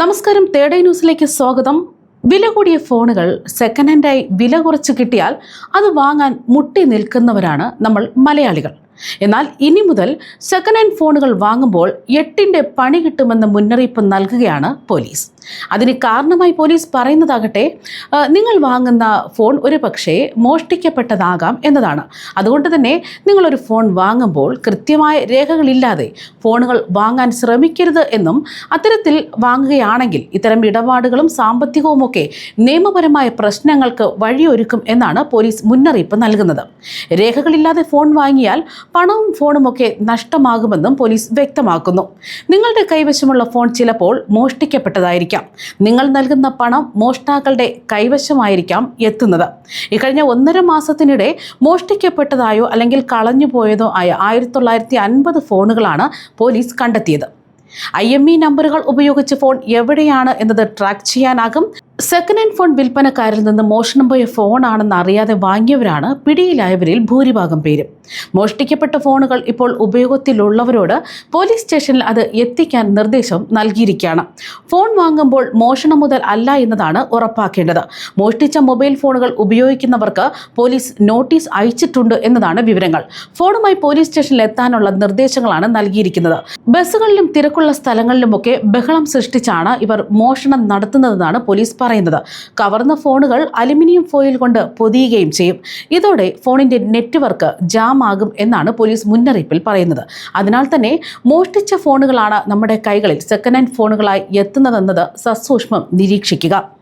നമസ്കാരം തേർഡ് ന്യൂസിലേക്ക് സ്വാഗതം. വില കൂടിയ ഫോണുകൾ സെക്കൻഡ് ഹാൻഡായി വില കുറച്ച് കിട്ടിയാൽ അത് വാങ്ങാൻ മുട്ടി നിൽക്കുന്നവരാണ് നമ്മൾ മലയാളികൾ. എന്നാൽ ഇനി മുതൽ സെക്കൻഡ് ഹാൻഡ് ഫോണുകൾ വാങ്ങുമ്പോൾ എട്ടിന്റെ പണി കിട്ടുമെന്ന മുന്നറിയിപ്പ് നൽകുകയാണ് പോലീസ്. അതിന് കാരണമായി പോലീസ് പറയുന്നതാകട്ടെ നിങ്ങൾ വാങ്ങുന്ന ഫോൺ ഒരു പക്ഷേ മോഷ്ടിക്കപ്പെട്ടതാകാം എന്നതാണ്. അതുകൊണ്ട് തന്നെ നിങ്ങളൊരു ഫോൺ വാങ്ങുമ്പോൾ കൃത്യമായ രേഖകളില്ലാതെ ഫോണുകൾ വാങ്ങാൻ ശ്രമിക്കരുത് എന്നും അത്തരത്തിൽ വാങ്ങുകയാണെങ്കിൽ ഇത്തരം ഇടപാടുകളും സാമ്പത്തികവുമൊക്കെ നിയമപരമായ പ്രശ്നങ്ങൾക്ക് വഴിയൊരുക്കും എന്നാണ് പോലീസ് മുന്നറിയിപ്പ് നൽകുന്നത്. രേഖകളില്ലാതെ ഫോൺ വാങ്ങിയാൽ പണവും ഫോണും ഒക്കെ നഷ്ടമാകുമെന്നും പോലീസ് വ്യക്തമാക്കുന്നു. നിങ്ങളുടെ കൈവശമുള്ള ഫോൺ ചിലപ്പോൾ മോഷ്ടിക്കപ്പെട്ടതായിരിക്കാം. നിങ്ങൾ നൽകുന്ന പണം മോഷ്ടാക്കളുടെ കൈവശമായിരിക്കാം എത്തുന്നത്. ഇക്കഴിഞ്ഞ ഒന്നര മാസത്തിനിടെ മോഷ്ടിക്കപ്പെട്ടതായോ അല്ലെങ്കിൽ കളഞ്ഞുപോയതോ ആയ ആയിരത്തി തൊള്ളായിരത്തി അൻപത് ഫോണുകളാണ് പോലീസ് കണ്ടെത്തിയത്. ഐ എം ഇ നമ്പറുകൾ ഉപയോഗിച്ച് ഫോൺ എവിടെയാണ് എന്നത് ട്രാക്ക് ചെയ്യാനാകും. സെക്കൻഡ് ഹാൻഡ് ഫോൺ വിൽപ്പനക്കാരിൽ നിന്ന് മോഷണം പോയ ഫോണാണെന്ന് അറിയാതെ വാങ്ങിയവരാണ് പിടിയിലായവരിൽ ഭൂരിഭാഗം പേരും. മോഷ്ടിക്കപ്പെട്ട ഫോണുകൾ ഇപ്പോൾ ഉപയോഗത്തിലുള്ളവരോട് പോലീസ് സ്റ്റേഷനിൽ അത് എത്തിക്കാൻ നിർദ്ദേശം നൽകിയിരിക്കുകയാണ്. ഫോൺ വാങ്ങുമ്പോൾ മോഷണം മുതൽ അല്ല എന്നതാണ് ഉറപ്പാക്കേണ്ടത്. മോഷ്ടിച്ച മൊബൈൽ ഫോണുകൾ ഉപയോഗിക്കുന്നവർക്ക് പോലീസ് നോട്ടീസ് അയച്ചിട്ടുണ്ട് എന്നതാണ് വിവരങ്ങൾ. ഫോണുമായി പോലീസ് സ്റ്റേഷനിൽ എത്താനുള്ള നിർദ്ദേശങ്ങളാണ് നൽകിയിരിക്കുന്നത്. ബസ്സുകളിലും തിരക്കുള്ള സ്ഥലങ്ങളിലുമൊക്കെ ബഹളം സൃഷ്ടിച്ചാണ് ഇവർ മോഷണം നടത്തുന്നതെന്നാണ് പോലീസ് പറയുന്നത്. കവർന്ന ഫോണുകൾ അലുമിനിയം ഫോയിൽ കൊണ്ട് പൊതിയുകയും ചെയ്യും. ഇതോടെ ഫോണിന്റെ നെറ്റ്വർക്ക് ജാം ആകും എന്നാണ് പോലീസ് മുന്നറിയിപ്പിൽ പറയുന്നത്. അതിനാൽ തന്നെ മോഷ്ടിച്ച ഫോണുകളാണ് നമ്മുടെ കൈകളിൽ സെക്കൻഡ് ഹാൻഡ് ഫോണുകളായി എത്തുന്നതെന്നത് സസൂക്ഷ്മം നിരീക്ഷിക്കുക.